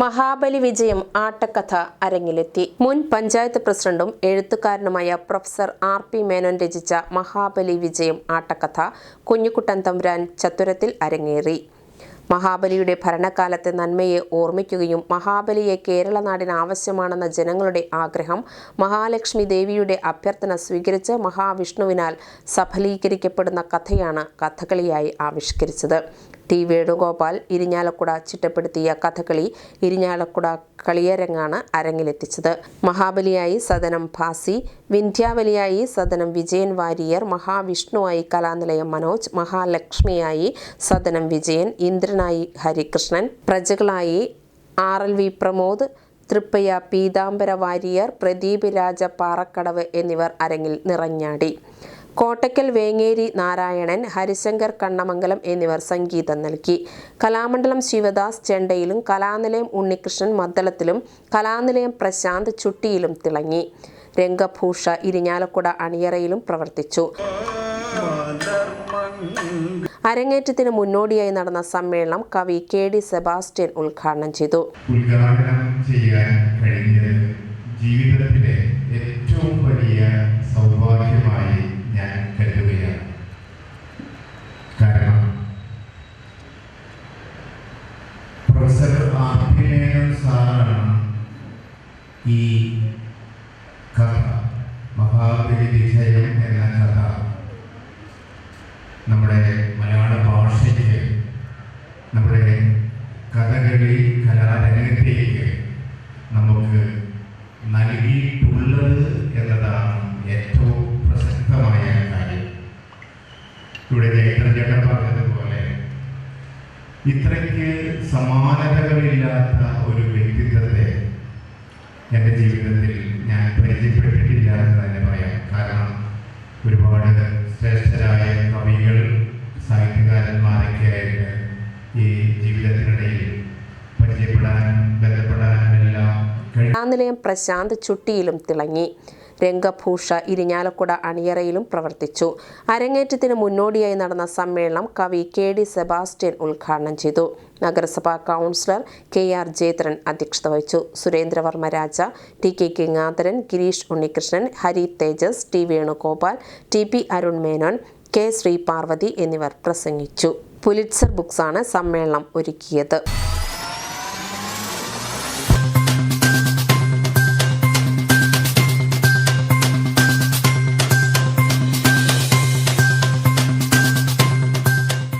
മഹാബലി വിജയം ആട്ടക്കഥ അരങ്ങിലെത്തി. മുൻ പഞ്ചായത്ത് പ്രസിഡന്റും എഴുത്തുകാരനുമായ പ്രൊഫസർ ആർ പി മേനോൻ രചിച്ച മഹാബലി വിജയം ആട്ടക്കഥ കുഞ്ഞുകുട്ടൻ തമ്പുരാൻ ചത്തുരത്തിൽ അരങ്ങേറി. മഹാബലിയുടെ ഭരണകാലത്തെ നന്മയെ ഓർമ്മിക്കുകയും മഹാബലിയെ കേരള നാടിന് ആവശ്യമാണെന്ന ജനങ്ങളുടെ ആഗ്രഹം മഹാലക്ഷ്മി ദേവിയുടെ അഭ്യർത്ഥന സ്വീകരിച്ച് മഹാവിഷ്ണുവിനാൽ സഫലീകരിക്കപ്പെടുന്ന കഥയാണ് കഥകളിയായി ആവിഷ്കരിച്ചത്. ടി വേണുഗോപാൽ ഇരിഞ്ഞാലക്കുട ചിട്ടപ്പെടുത്തിയ കഥകളി ഇരിഞ്ഞാലക്കുട കളിയരങ്ങാണ് അരങ്ങിലെത്തിച്ചത്. മഹാബലിയായി സദനം ഭാസി വിന്ധ്യാവലിയായി സദനം വിജയൻ വാരിയർ മഹാവിഷ്ണുവായി കലാനിലയം മനോജ് മഹാലക്ഷ്മിയായി സദനം വിജയൻ ഇന്ദ്രനായി Harikrishnan പ്രജകളായി R L V Pramod Thrippayya Peethambara Warrier Pradeep Raja Parakkadavu എന്നിവർ അരങ്ങിൽ നിറഞ്ഞാടി. കോട്ടയ്ക്കൽ വേങ്ങേരി നാരായണൻ ഹരിശങ്കർ കണ്ണമംഗലം എന്നിവർ സംഗീതം നൽകി. കലാമണ്ഡലം ശിവദാസ് ചെണ്ടയിലും കലാനിലയം ഉണ്ണികൃഷ്ണൻ മദ്ദളത്തിലും കലാനിലയം പ്രശാന്ത് ചുട്ടിയിലും തിളങ്ങി. രംഗഭൂഷ ഇരിഞ്ഞാലക്കുട അണിയറയിലും പ്രവർത്തിച്ചു. അരങ്ങേറ്റത്തിന് മുന്നോടിയായി നടന്ന സമ്മേളനം കവി കെ ഡി സെബാസ്റ്റ്യൻ ഉദ്ഘാടനം ചെയ്തു. ഉദ്ഘാടനം ചെയ്യാൻ കഴിഞ്ഞത് ജീവിതത്തിലെ ഏറ്റവും വലിയ സൗഭാഗ്യമായി ഞാൻ കരുതുകയാണ് കാരണം പ്രൊഫസർ ആർ പി മേനോൻ സാറാണ് ഈ കഥ മഹാബലി വിജയം എന്ന കഥ നമ്മുടെ മലയാള ഭാഷയ്ക്ക് നമ്മുടെ കഥകളി കലാരംഗത്തേക്ക് നമുക്ക് നൽകിയിട്ടുള്ളത് എന്നതാണ് ഏറ്റവും പ്രസക്തമായ കാര്യം. ഇവിടെ ജയത്രൻ ചേട്ടൻ പറഞ്ഞതുപോലെ ഇത്രയ്ക്ക് സമാനതകളില്ലാത്ത ഒരു ആയിട്ട് ഈ ജീവിതത്തിനിടയിൽ പരിചയപ്പെടാനും ബന്ധപ്പെടാനും എല്ലാം കലാനിലയം പ്രശാന്ത് ചുട്ടിയിലും തിളങ്ങി. രംഗഭൂഷ ഇരിഞ്ഞാലക്കുട അണിയറയിലും പ്രവർത്തിച്ചു. അരങ്ങേറ്റത്തിന് മുന്നോടിയായി നടന്ന സമ്മേളനം കവി കെ ഡി സെബാസ്റ്റ്യൻ ഉദ്ഘാടനം ചെയ്തു. നഗരസഭാ കൗൺസിലർ കെ ആർ ജേത്രൻ അധ്യക്ഷത വഹിച്ചു. Surendravarma Raja T K Kingatharan Girish Unnikrishnan Hari Thejas T Venugopal T P Arun Menon K Sreeparvathy എന്നിവർ പ്രസംഗിച്ചു. പുലിറ്റ്സർ ബുക്സാണ് സമ്മേളനം ഒരുക്കിയത്.